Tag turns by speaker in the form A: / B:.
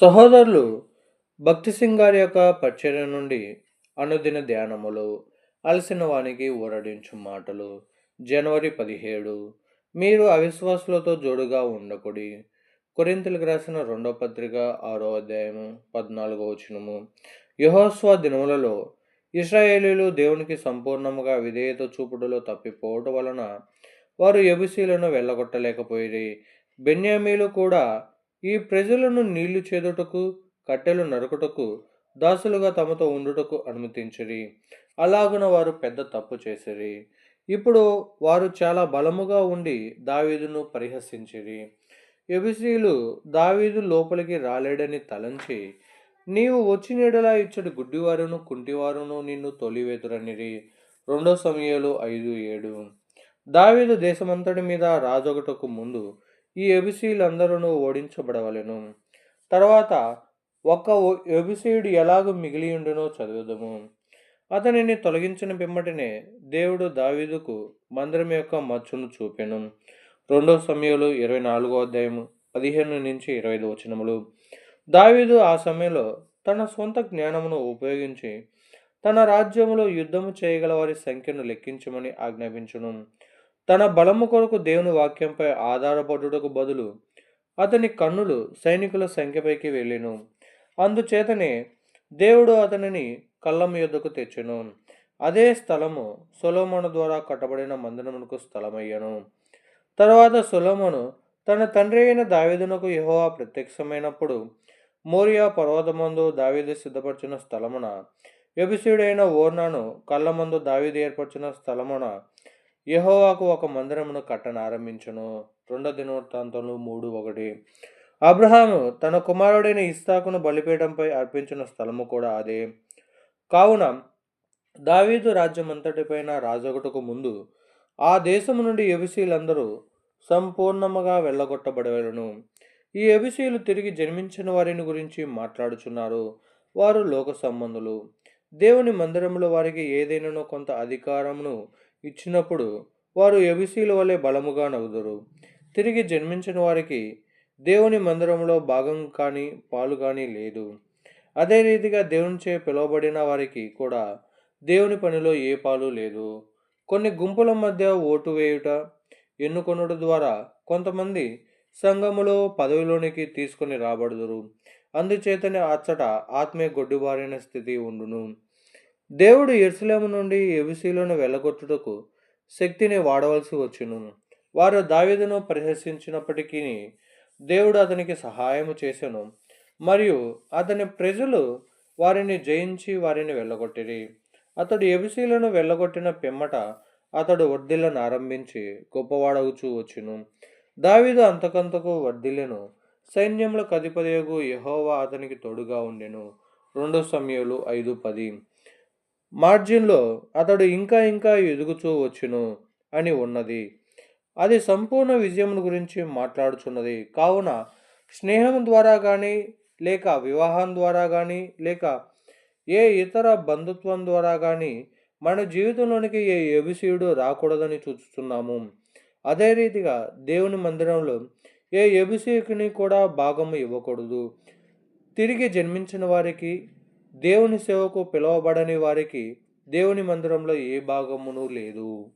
A: సహోదరులు భక్తి సింగ్ గారి యొక్క పరిచర్య నుండి అనుదిన ధ్యానములు అలసిన వానికి ఊరడించు మాటలు జనవరి పదిహేడు. మీరు అవిశ్వాసులతో జోడుగా ఉండకుడి. కొరింతలకు రాసిన రెండో పత్రిక ఆరో అధ్యాయము పద్నాలుగో వచనము. యహోస్వ దినములలో ఇస్రాయేలీలు దేవునికి సంపూర్ణముగా విధేయత చూపుడులో తప్పిపోవటం వలన వారు ఎబుసీలను వెళ్ళగొట్టలేకపోయి బెన్యామీలు కూడా ఈ ప్రజలను నీళ్ళు చేదుటకు కట్టెలు నరుకుటకు దాసులుగా తమతో ఉండుటకు అనుమతించిరి. అలాగున వారు పెద్ద తప్పు చేసిరి. ఇప్పుడు వారు చాలా బలముగా ఉండి దావీదును పరిహసించిరి. ఎబిసీలు దావీదు లోపలికి రాలేడని తలంచి నీవు వచ్చినడలా ఇచ్చటి గుడ్డివారును కుంటివారును నిన్ను తొలివేతురనిరి. రెండో సమయాలు ఐదు ఏడు. దావీదు దేశమంతటి మీద రాజొకటకు ముందు ఈ ఎబిసీలందరూ ఓడించబడవలెను. తర్వాత ఒక్క ఎబిసీయుడు ఎలాగో మిగిలియుండునో చదువుదము. అతనిని తొలగించిన పిమ్మటినే దేవుడు దావీదుకు మందిరం యొక్క మచ్చును చూపెను. రెండో సమయంలో ఇరవై నాలుగో అధ్యాయము పదిహేను నుంచి ఇరవై ఐదు వచనములు. దావీదు ఆ సమయంలో తన సొంత జ్ఞానమును ఉపయోగించి తన రాజ్యములో యుద్ధము చేయగల వారి సంఖ్యను లెక్కించమని ఆజ్ఞాపించును. తన బలము కొరకు దేవుని వాక్యంపై ఆధారపడుటకు బదులు అతని కన్నులు సైనికుల సంఖ్యపైకి వెళ్ళెను. అందుచేతనే దేవుడు అతనిని కళ్ళం యుద్ధకు తెచ్చెను. అదే స్థలము సొలోమోను ద్వారా కట్టబడిన మందిరమునకు స్థలమయ్యను. తర్వాత సొలోమోను తన తండ్రి అయిన దావేదునకు యహోవా ప్రత్యక్షమైనప్పుడు మోరియా పర్వతమందు దావీదు సిద్ధపరిచిన స్థలమున ఎబిసీడైన ఓర్నాను కళ్ళమందు దావీదు ఏర్పరిచిన స్థలమున యహోవాకు ఒక మందిరమును కట్టనారంభించును. రెండో దినవృత్తాంతంలో మూడు ఒకటి. అబ్రహాము తన కుమారుడైన ఇస్సాకును బలిపీఠంపై అర్పించిన స్థలము కూడా అదే. కావున దావీదు రాజ్యం అంతటిపైన రాజొకటకు ముందు ఆ దేశము నుండి ఎబిసీలందరూ సంపూర్ణముగా వెళ్ళగొట్టబడవలను ఈ ఎబిసీలు తిరిగి జన్మించిన వారిని గురించి మాట్లాడుచున్నారు. వారు లోక సంబంధులు. దేవుని మందిరంలో వారికి ఏదైనానో కొంత అధికారమును ఇచ్చినప్పుడు వారు ఎబిసీల వలె బలముగా నగుదురు తిరిగి జన్మించిన వారికి దేవుని మందిరంలో భాగం కానీ పాలు కానీ లేదు. అదే రీతిగా దేవునిచే పిలువబడిన వారికి కూడా దేవుని పనిలో ఏ పాలు లేదు. కొన్ని గుంపుల మధ్య ఓటు వేయుట ఎన్నుకొనుట ద్వారా కొంతమంది సంఘములో పదవిలోనికి తీసుకొని రాబడుదురు. అందుచేతనే అచ్చట ఆత్మీయ గొడ్డుబారిన స్థితి ఉండును. దేవుడు ఎరుసలేము నుండి ఎబిసీలను వెళ్ళగొట్టుటకు శక్తిని వాడవలసి వచ్చును. వారు దావీదును ప్రశంసించినప్పటికీ దేవుడు అతనికి సహాయము చేశాను మరియు అతని ప్రజలు వారిని జయించి వారిని వెళ్ళగొట్టిరి. అతడు ఎబిసీలను వెళ్ళగొట్టిన పిమ్మట అతడు వర్ధిల్లను ఆరంభించి గొప్పవాడవుచూ వచ్చును. దావీదు అంతకంతకు వడ్డీలను సైన్యంలో అధిపతియగు యహోవా అతనికి తోడుగా ఉండెను. రెండో సమయంలో ఐదు పది. మార్జిన్లో అతడు ఇంకా ఇంకా ఎదుగుచూ వచ్చును అని ఉన్నది. అది సంపూర్ణ విజయం గురించి మాట్లాడుచున్నది. కావున స్నేహం ద్వారా కానీ లేక వివాహం ద్వారా కానీ లేక ఏ ఇతర బంధుత్వం ద్వారా కానీ మన జీవితంలోనికి ఏ ఎబిసీయుడు రాకూడదని చూస్తున్నాము. అదే రీతిగా దేవుని మందిరంలో ఏ ఎబిసీయుని కూడా భాగము ఇవ్వకూడదు. తిరిగి జన్మించిన వారికి దేవుని సేవకు పిలువబడని వారికి దేవుని మందిరంలో ఏ భాగమును లేదు.